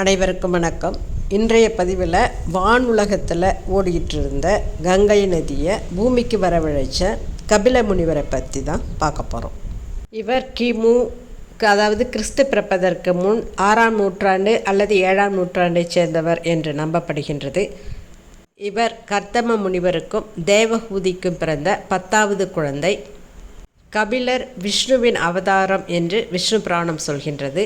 அனைவருக்கும் வணக்கம். இன்றைய பதிவில் வான் உலகத்தில் ஓடிக்கிட்டு இருந்த கங்கை நதியை பூமிக்கு வரவழைச்ச கபில முனிவரை பற்றி தான் பார்க்க போகிறோம் இவர் கிமு அதாவது கிறிஸ்து பிறப்பதற்கு முன் ஆறாம் நூற்றாண்டு அல்லது ஏழாம் நூற்றாண்டைச் சேர்ந்தவர் என்று நம்பப்படுகின்றது. இவர் கர்த்தம முனிவருக்கும் தேவஹூதிக்கும் பிறந்த பத்தாவது குழந்தை. கபிலர் விஷ்ணுவின் அவதாரம் என்று விஷ்ணு புராணம் சொல்கின்றது.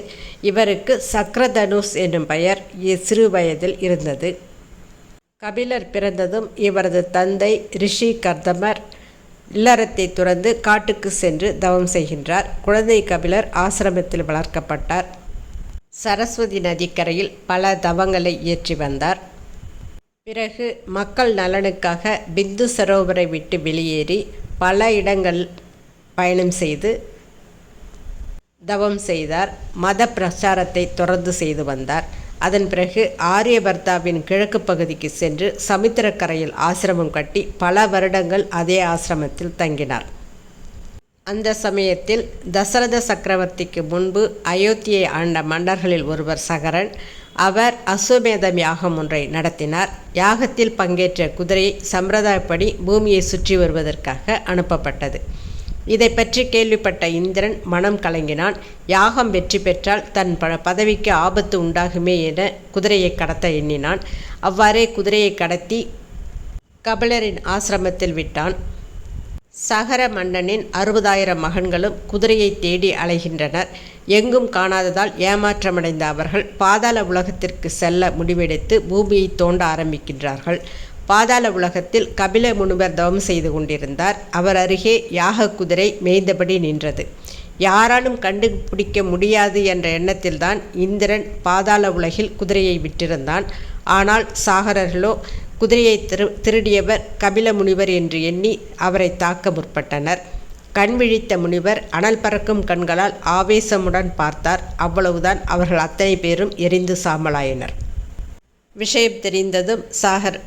இவருக்கு சக்ரதனுஷ் என்னும் பெயர் சிறு வயதில் இருந்தது. கபிலர் பிறந்ததும் இவரது தந்தை ரிஷி கர்தமர் இல்லறத்தை துறந்து காட்டுக்கு சென்று தவம் செய்கின்றார். குழந்தை கபிலர் ஆசிரமத்தில் வளர்க்கப்பட்டார். சரஸ்வதி நதிக்கரையில் பல தவங்களை இயற்றி வந்தார். பிறகு மக்கள் நலனுக்காக பிந்து சரோவரை விட்டு வெளியேறி பல இடங்கள் பயணம் செய்து தவம் செய்தார். மத பிரச்சாரத்தை தொடர்ந்து செய்து வந்தார். அதன் பிறகு ஆரியபர்தாவின் கிழக்கு பகுதிக்கு சென்று சமுத்திரக்கரையில் ஆசிரமம் கட்டி பல வருடங்கள் அதே ஆசிரமத்தில் தங்கினார். அந்த சமயத்தில் தசரத சக்கரவர்த்திக்கு முன்பு அயோத்தியை ஆண்ட மன்னர்களில் ஒருவர் சகரன் அவர் அஸ்வமேதம் யாகம் ஒன்றை நடத்தினார். யாகத்தில் பங்கேற்ற குதிரை சம்பிரதாயப்படி பூமியை சுற்றி வருவதற்காக அனுப்பப்பட்டது. இதை பற்றி கேள்விப்பட்ட இந்திரன் மனம் கலங்கினான். யாகம் வெற்றி பெற்றால் தன் ப பதவிக்கு ஆபத்து உண்டாகுமே என குதிரையை கடத்த எண்ணினான். அவ்வாறே குதிரையை கடத்தி கபிலரின் ஆசிரமத்தில் விட்டான். சகர மன்னனின் அறுபதாயிரம் மகன்களும் குதிரையை தேடி அலைகின்றனர். எங்கும் காணாததால் ஏமாற்றமடைந்த அவர்கள் பாதாள உலகத்திற்கு செல்ல முடிவெடுத்து பூமியை தோண்ட ஆரம்பிக்கின்றார்கள். பாதாள உலகத்தில் கபில முனிவர் தவம் செய்து கொண்டிருந்தார். அவர் அருகே யாக குதிரை மேய்ந்தபடி நின்றது. யாராலும் கண்டுபிடிக்க முடியாது என்ற எண்ணத்தில்தான் இந்திரன் பாதாள உலகில் குதிரையை விட்டிருந்தான். ஆனால் சாகரர்களோ குதிரையை திரு திருடியவர் கபில முனிவர் என்று எண்ணி அவரை தாக்க முற்பட்டனர். கண் விழித்த முனிவர் அனல் பறக்கும் கண்களால் ஆவேசமுடன் பார்த்தார். அவ்வளவுதான் அவர்கள் அத்தனை பேரும் எரிந்து சாமலாயினர் விஷயம் தெரிந்ததும் சாகர்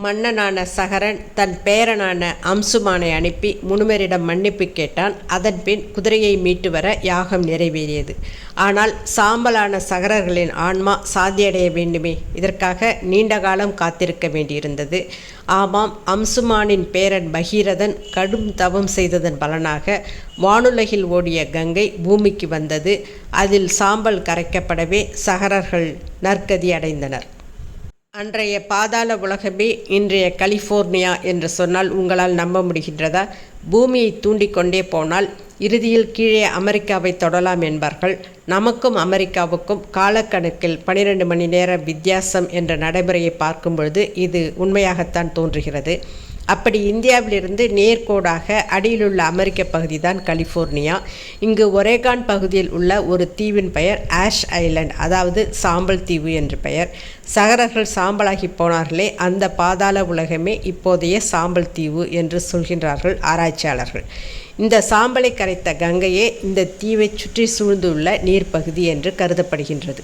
மன்னனான சகரன் தன் பேரனான அம்சுமானை அனுப்பி முனுமரிடம் மன்னிப்பு கேட்டான். அதன்பின் குதிரையை மீட்டு வர யாகம் நிறைவேறியது. ஆனால் சாம்பலான சகரர்களின் ஆன்மா சாதியடைய வேண்டுமே. இதற்காக நீண்ட காலம் காத்திருக்க வேண்டியிருந்தது. ஆமாம் அம்சுமானின் பேரன் பகீரதன் கடும் தவம் செய்ததன் பலனாக வானுலகில் ஓடிய கங்கை பூமிக்கு வந்தது. அதில் சாம்பல் கரைக்கப்படவே சகரர்கள் நற்கதி அடைந்தனர். அன்றைய பாதாள உலகமே இன்றைய கலிஃபோர்னியா என்று சொன்னால் உங்களால் நம்ப முடிகின்றதா? பூமியை தூண்டிக்கொண்டே போனால் இறுதியில் கீழே அமெரிக்காவை தொடலாம் என்பார்கள். நமக்கும் அமெரிக்காவுக்கும் காலக்கணக்கில் பனிரெண்டு மணி நேர வித்தியாசம் என்ற நடைமுறையை பார்க்கும் பொழுது இது உண்மையாகத்தான் தோன்றுகிறது. அப்படி இந்தியாவிலிருந்து நேர்கோடாக அடியிலுள்ள அமெரிக்க பகுதி தான் கலிஃபோர்னியா. இங்கு ஒரேகான் பகுதியில் உள்ள ஒரு தீவின் பெயர் ஆஷ் ஐலண்ட் அதாவது சாம்பல் தீவு என்று பெயர். சகரர்கள் சாம்பலாகி போனார்களே அந்த பாதாள உலகமே இப்போதைய சாம்பல் தீவு என்று சொல்கின்றார்கள் ஆராய்ச்சியாளர்கள். இந்த சாம்பலை கரைத்த கங்கையே இந்த தீவை சுற்றி சூழ்ந்துள்ள நீர்ப்பகுதி என்று கருதப்படுகின்றது.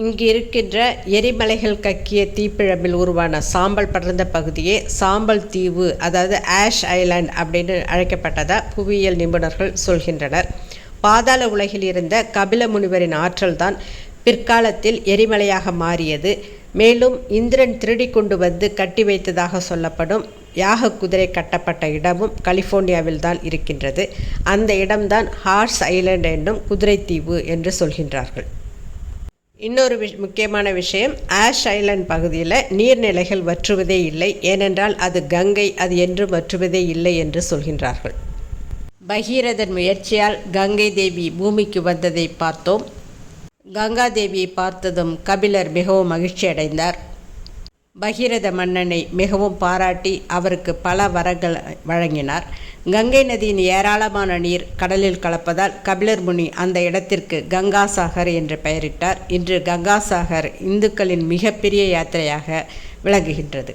இங்கு இருக்கின்ற எரிமலைகள் கக்கிய தீப்பிழம்பில் உருவான சாம்பல் படர்ந்த பகுதியே சாம்பல் தீவு அதாவது ஆஷ் ஐலாண்ட் அப்படின்னு அழைக்கப்பட்டதாக புவியியல் நிபுணர்கள் சொல்கின்றனர். பாதாள உலகில் இருந்த கபில முனிவரின் ஆற்றல்தான் பிற்காலத்தில் எரிமலையாக மாறியது. மேலும் இந்திரன் திருடி கொண்டு வந்து கட்டி வைத்ததாக சொல்லப்படும் யாக குதிரை கட்டப்பட்ட இடமும் கலிஃபோர்னியாவில் தான் இருக்கின்றது. அந்த இடம்தான் ஹார்ஸ் ஐலண்ட் என்னும் குதிரை தீவு என்று சொல்கின்றார்கள். இன்னொரு விஷ் முக்கியமான விஷயம் ஆஷ் ஐலண்ட் பகுதியில் நீர்நிலைகள் வற்றுவதே இல்லை ஏனென்றால் அது கங்கை அது என்றும் வற்றுவதே இல்லை என்று சொல்கின்றார்கள். பகீரதன் முயற்சியால் கங்கை தேவி பூமிக்கு வந்ததை பார்த்தோம். கங்கா தேவியை பார்த்ததும் கபிலர் மிகவும் மகிழ்ச்சி அடைந்தார் பகீரத மன்னனை மிகவும் பாராட்டி அவருக்கு பல வரங்கள் வழங்கினார். கங்கை நதியின் ஏராளமான நீர் கடலில் கலப்பதால் கபிலர் முனி அந்த இடத்திற்கு கங்காசாகர் என்று பெயரிட்டார். இன்று கங்காசாகர் இந்துக்களின் மிகப்பெரிய யாத்திரையாக விளங்குகின்றது.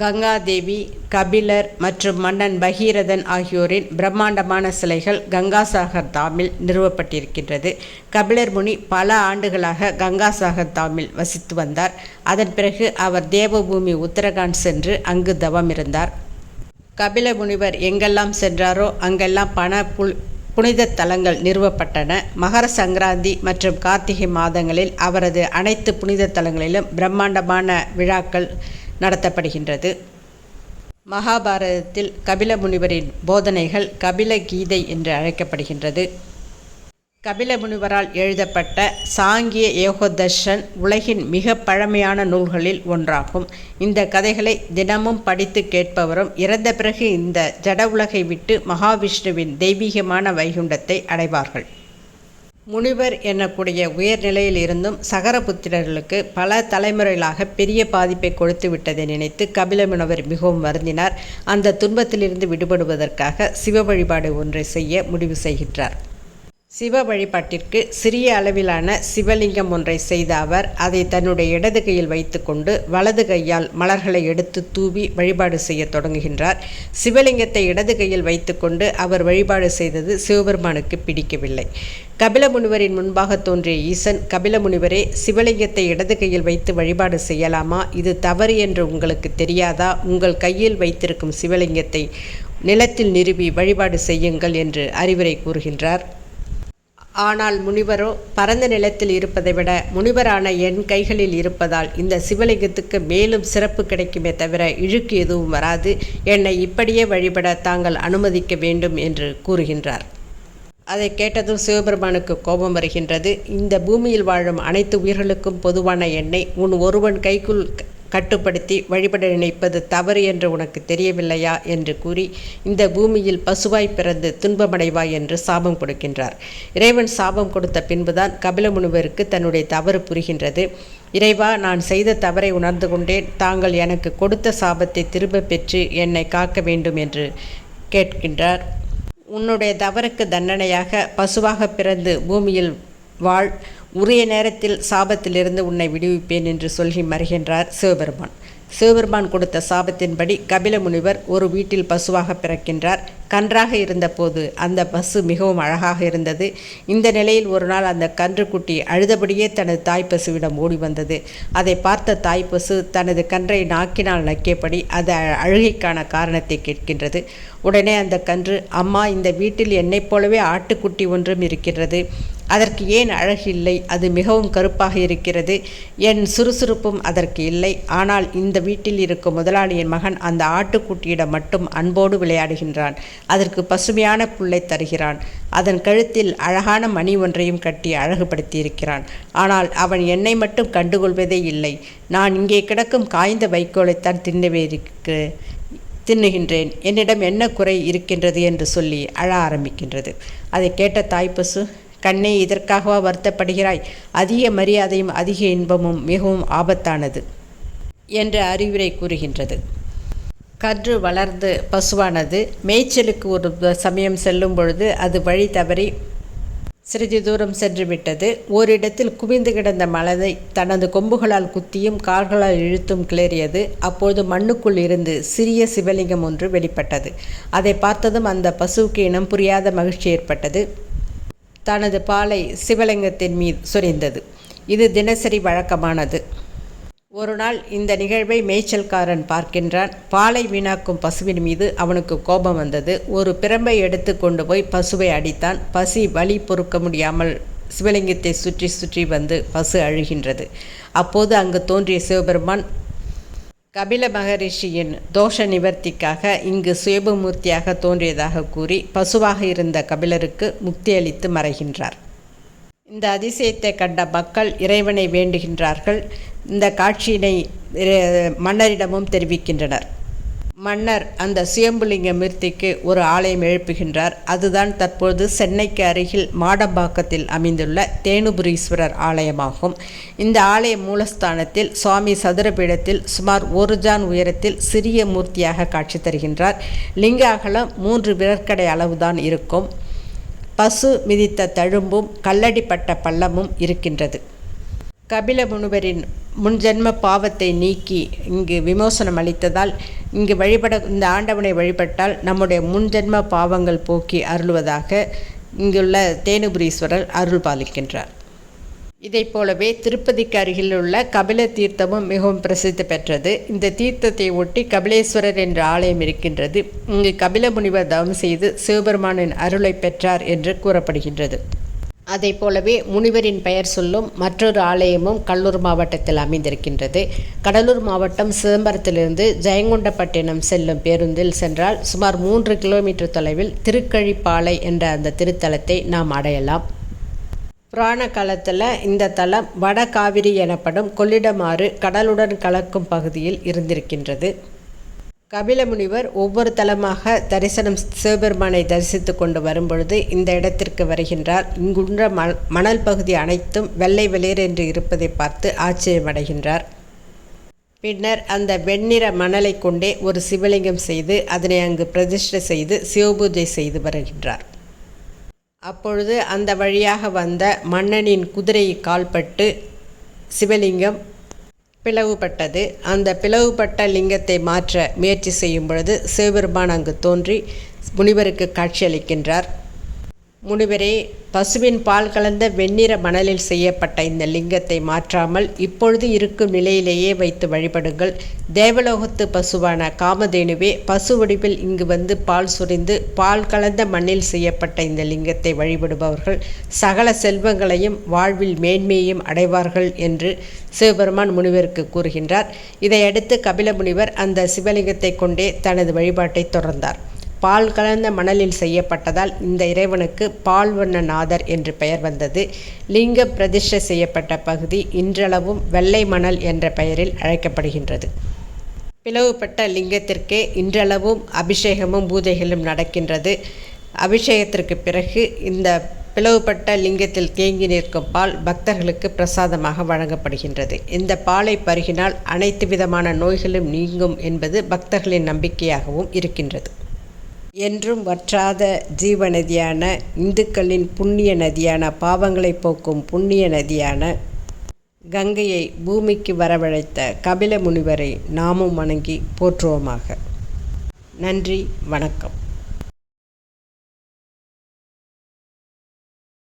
கங்காதேவி கபிலர் மற்றும் மன்னன் பகீரதன் ஆகியோரின் பிரம்மாண்டமான சிலைகள் கங்காசாகர் தாமில் நிறுவப்பட்டிருக்கின்றது. கபிலர் முனி பல ஆண்டுகளாக கங்காசாகர் தாமில் வசித்து வந்தார். அதன் பிறகு அவர் தேவபூமி உத்தரகாண்ட் சென்று அங்கு தவம் இருந்தார். கபில முனிவர் எங்கெல்லாம் சென்றாரோ அங்கெல்லாம் பண புல் புனித தலங்கள் நிறுவப்பட்டன. மகர சங்கராந்தி மற்றும் கார்த்திகை மாதங்களில் அவரது அனைத்து புனித தலங்களிலும் பிரம்மாண்டமான விழாக்கள் நடத்தப்படுகின்றது. மகாபாரதத்தில் கபில முனிவரின் போதனைகள் கபில கீதை என்று அழைக்கப்படுகின்றது. கபில முனிவரால் எழுதப்பட்ட சாங்கிய ஏகோதர்ஷன் உலகின் மிக பழமையான நூல்களில் ஒன்றாகும். இந்த கதைகளை தினமும் படித்து கேட்பவரும் இறந்த பிறகு இந்த ஜட உலகை விட்டு மகாவிஷ்ணுவின் தெய்வீகமான வைகுண்டத்தை அடைவார்கள். முனிவர் எனக்கூடிய உயர்நிலையில் இருந்தும் சகரபுத்திரர்களுக்கு பல தலைமுறைகளாக பெரிய பாதிப்பை கொடுத்து விட்டதை நினைத்து கபில முனிவர் மிகவும் வருந்தினார். அந்த துன்பத்திலிருந்து விடுபடுவதற்காக சிவ வழிபாடு ஒன்றை செய்ய முடிவு செய்கின்றார். சிவ வழிபாட்டிற்கு சிறிய அளவிலான சிவலிங்கம் ஒன்றை செய்த அவர் அதை தன்னுடைய இடது கையில் வைத்துக்கொண்டு வலது கையால் மலர்களை எடுத்து தூவி வழிபாடு செய்ய தொடங்குகின்றார். சிவலிங்கத்தை இடது கையில் வைத்துக்கொண்டு அவர் வழிபாடு செய்தது சிவபெருமானுக்கு பிடிக்கவில்லை. கபில முனிவரின் முன்பாக தோன்றிய ஈசன் கபில முனிவரே சிவலிங்கத்தை இடது கையில் வைத்து வழிபாடு செய்யலாமா? இது தவறு என்று உங்களுக்கு தெரியாதா? உங்கள் கையில் வைத்திருக்கும் சிவலிங்கத்தை நிலத்தில் நிறுவி வழிபாடு செய்யுங்கள் என்று அறிவுரை கூறுகின்றார். ஆனால் முனிவரோ பரந்த நிலத்தில் இருப்பதை விட முனிவரான என் கைகளில் இருப்பதால் இந்த சிவலிங்கத்துக்கு மேலும் சிறப்பு கிடைக்குமே தவிர இழுக்கு எதுவும் வராது. என்னை இப்படியே வழிபட தாங்கள் அனுமதிக்க வேண்டும் என்று கூறுகின்றார். அதை கேட்டதும் சிவபெருமானுக்கு கோபம் வருகின்றது. இந்த பூமியில் வாழும் அனைத்து உயிர்களுக்கும் பொதுவான எண்ணெய் உன் ஒருவன் கைக்குள் கட்டுப்படுத்தி வழிபட நினைப்பது தவறு என்று உனக்கு தெரியவில்லையா? என்று கூறி இந்த பூமியில் பசுவாய் பிறந்து துன்பமடைவாய் என்று சாபம் கொடுக்கின்றார். இறைவன் சாபம் கொடுத்த பின்புதான் கபில முனிவருக்கு தன்னுடைய தவறு புரிகின்றது. இறைவா நான் செய்த தவறை உணர்ந்து கொண்டேன். தாங்கள் எனக்கு கொடுத்த சாபத்தை திரும்ப பெற்று என்னை காக்க வேண்டும் என்று கேட்கின்றார். உன்னுடைய தவறுக்கு தண்டனையாக பசுவாக பிறந்து பூமியில் வாழ் உரிய நேரத்தில் சாபத்திலிருந்து உன்னை விடுவிப்பேன் என்று சொல்லி மறுகின்றார் சிவபெருமான். சிவபெருமான் கொடுத்த சாபத்தின்படி கபில முனிவர் ஒரு வீட்டில் பசுவாக பிறக்கின்றார். கன்றாக இருந்தபோது அந்த பசு மிகவும் அழகாக இருந்தது. இந்த நிலையில் ஒரு நாள் அந்த கன்றுக்குட்டி அழுதபடியே தனது தாய் பசுவிடம் ஓடி வந்தது. அதை பார்த்த தாய் பசு தனது கன்றை நாக்கினால் நக்கியபடி அது அழுகைக்கான காரணத்தை கேட்கின்றது. உடனே அந்த கன்று அம்மா இந்த வீட்டில் என்னைப் போலவே ஆட்டுக்குட்டி ஒன்றும் இருக்கிறது. அதற்கு ஏன் அழகு இல்லை? அது மிகவும் கருப்பாக இருக்கிறது. என் சுறுசுறுப்பும் அதற்கு இல்லை. ஆனால் இந்த வீட்டில் இருக்கும் முதலாளியின் மகன் அந்த ஆட்டுக்குட்டியிடம் மட்டும் அன்போடு விளையாடுகின்றான். அதற்கு பசுமையான புல்லை தருகிறான். அதன் கழுத்தில் அழகான மணி ஒன்றையும் கட்டி அழகுபடுத்தியிருக்கிறான். ஆனால் அவன் என்னை மட்டும் கண்டுகொள்வதே இல்லை. நான் இங்கே கிடக்கும் காய்ந்த வைக்கோலைத்தான் தின்னவே இருக்கு தின்னுகின்றேன். என்னிடம் என்ன குறை இருக்கின்றது என்று சொல்லி அழ ஆரம்பிக்கின்றது. அதை கேட்ட தாய்ப்பசு கண்ணே இதற்காகவா வருத்தப்படுகிறாய்? அதிக மரியாதையும் அதிக இன்பமும் மிகவும் ஆபத்தானது என்ற அறிவுரை கூறுகின்றது. கன்று வளர்ந்து பசுவானது மேய்ச்சலுக்கு ஒரு சமயம் செல்லும் பொழுது அது வழி தவறி சிறிது தூரம் சென்று விட்டது. ஓரிடத்தில் குவிந்து கிடந்த மலதை தனது கொம்புகளால் குத்தியும் கால்களால் இழுத்தும் கிளறியது. அப்பொழுது மண்ணுக்குள் இருந்து சிறிய சிவலிங்கம் ஒன்று வெளிப்பட்டது. அதை பார்த்ததும் அந்த பசுவுக்கு இனம் புரியாத மகிழ்ச்சி ஏற்பட்டது. தனது பாலை சிவலிங்கத்தின் மீது சொரிந்தது. இது தினசரி வழக்கமானது. ஒரு நாள் இந்த நிகழ்வை மேய்ச்சல்காரன் பார்க்கின்றான். பாலை வீணாக்கும் பசுவின் மீது அவனுக்கு கோபம் வந்தது. ஒரு பிரம்பை எடுத்து கொண்டு போய் பசுவை அடித்தான். பசி வலி பொறுக்க முடியாமல் சிவலிங்கத்தை சுற்றி சுற்றி வந்து பசு அழுகின்றது. அப்போது அங்கு தோன்றிய சிவபெருமான் கபில மகரிஷியின் தோஷ நிவர்த்திக்காக இங்கு சுயபமூர்த்தியாக தோன்றியதாக கூறி பசுவாக இருந்த கபிலருக்கு முக்தி அளித்து மறைகின்றார். இந்த அதிசயத்தை கண்ட மக்கள் இறைவனை வேண்டுகின்றார்கள். இந்த காட்சியினை மன்னரிடமும் தெரிவிக்கின்றனர். மன்னர் அந்த சுயம்புலிங்க மூர்த்திக்கு ஒரு ஆலயம் எழுப்புகின்றார். அதுதான் தற்போது சென்னைக்கு அருகில் மாடம்பாக்கத்தில் அமைந்துள்ள தேனுபுரீஸ்வரர் ஆலயமாகும். இந்த ஆலய மூலஸ்தானத்தில் சுவாமி சதுரபீடத்தில் சுமார் ஒரு ஜான் உயரத்தில் சிறிய மூர்த்தியாக காட்சி தருகின்றார். லிங்க அகலம் மூன்று விரற்கடை அளவுதான் இருக்கும். பசு மிதித்த தழும்பும் கல்லடிப்பட்ட பள்ளமும் இருக்கின்றது. கபில முனிவரின் முன்ஜென்ம பாவத்தை நீக்கி இங்கு விமோசனம் அளித்ததால் இங்கு வழிபட இந்த ஆண்டவனை வழிபட்டால் நம்முடைய முன்ஜென்ம பாவங்கள் போக்கி அருள்வதாக இங்குள்ள தேனுபுரீஸ்வரர் அருள் பாலிக்கின்றார் இதைப் போலவே திருப்பதிக்கு அருகில் உள்ள கபில தீர்த்தமும் மிகவும் பிரசித்தி பெற்றது. இந்த தீர்த்தத்தை ஒட்டி கபிலேஸ்வரர் என்ற ஆலயம் இருக்கின்றது. இங்கு கபில முனிவர் தவம் செய்து சிவபெருமானின் அருளை பெற்றார் என்று கூறப்படுகின்றது. அதை போலவே முனிவரின் பெயர் சொல்லும் மற்றொரு ஆலயமும் கடலூர் மாவட்டத்தில் அமைந்திருக்கின்றது. கடலூர் மாவட்டம் சிதம்பரத்திலிருந்து ஜெயங்கொண்டப்பட்டினம் செல்லும் பேருந்தில் சென்றால் சுமார் மூன்று கிலோமீட்டர் தொலைவில் திருக்கழிப்பாலை என்ற அந்த திருத்தலத்தை நாம் அடையலாம். புராண காலத்தில் இந்த தலம் வட காவிரி எனப்படும் கொள்ளிடமாறு கடலுடன் கலக்கும் பகுதியில் இருந்திருக்கின்றது. கபில முனிவர் ஒவ்வொரு தலமாக தரிசனம் சிவபெருமானை தரிசித்து கொண்டு வரும்பொழுது இந்த இடத்திற்கு வருகின்றார். இங்குள்ள மணல் பகுதி அனைத்தும் வெள்ளை வெளிர் என்று இருப்பதை பார்த்து ஆச்சரியமடைகின்றார். பின்னர் அந்த வெண்ணிற மணலை கொண்டே ஒரு சிவலிங்கம் செய்து அதனை அங்கு பிரதிஷ்டை செய்து சிவபூஜை செய்து வருகின்றார். அப்பொழுது அந்த வழியாக வந்த மன்னனின் குதிரை கால்பட்டு சிவலிங்கம் பிளவுபட்டது. அந்த பிளவுபட்ட லிங்கத்தை மாற்ற முயற்சி செய்யும் பொழுது சிவபெருமான் அங்கு தோன்றி முனிவருக்கு காட்சியளிக்கின்றார். முனிவரே பசுவின் பால் கலந்த வெண்ணிற மணலில் செய்யப்பட்ட இந்த லிங்கத்தை மாற்றாமல் இப்பொழுது இருக்கும் நிலையிலேயே வைத்து வழிபடுங்கள். தேவலோகத்து பசுவான காமதேனுவே பசு வடிவில் இங்கு வந்து பால் சுரிந்து பால் கலந்த மண்ணில் செய்யப்பட்ட இந்த லிங்கத்தை வழிபடுபவர்கள் சகல செல்வங்களையும் வாழ்வில் மேன்மையையும் அடைவார்கள் என்று சிவபெருமான் முனிவருக்கு கூறுகின்றார். இதையடுத்து கபில முனிவர் அந்த சிவலிங்கத்தை கொண்டே தனது வழிபாட்டை தொடர்ந்தார். பால் கலந்த மணலில் செய்யப்பட்டதால் இந்த இறைவனுக்கு பால்வண்ணநாதர் என்று பெயர் வந்தது. லிங்க பிரதிஷ்டை செய்யப்பட்ட பகுதி இன்றளவும் வெள்ளை மணல் என்ற பெயரில் அழைக்கப்படுகின்றது. பிளவுபட்ட லிங்கத்திற்கே இன்றளவும் அபிஷேகமும் பூஜைகளும் நடக்கின்றது. அபிஷேகத்திற்கு பிறகு இந்த பிளவுபட்ட லிங்கத்தில் தேங்கி நிற்கும் பால் பக்தர்களுக்கு பிரசாதமாக வழங்கப்படுகின்றது. இந்த பாலை பருகினால் அனைத்து விதமான நோய்களும் நீங்கும் என்பது பக்தர்களின் நம்பிக்கையாகவும் இருக்கின்றது. என்றும் வற்றாத ஜீவ நதியான இந்துக்களின் புண்ணிய நதியான பாவங்களை போக்கும் புண்ணிய நதியான கங்கையை பூமிக்கு வரவழைத்த கபில முனிவரை நாமும் வணங்கி போற்றுவோமாக. நன்றி வணக்கம்.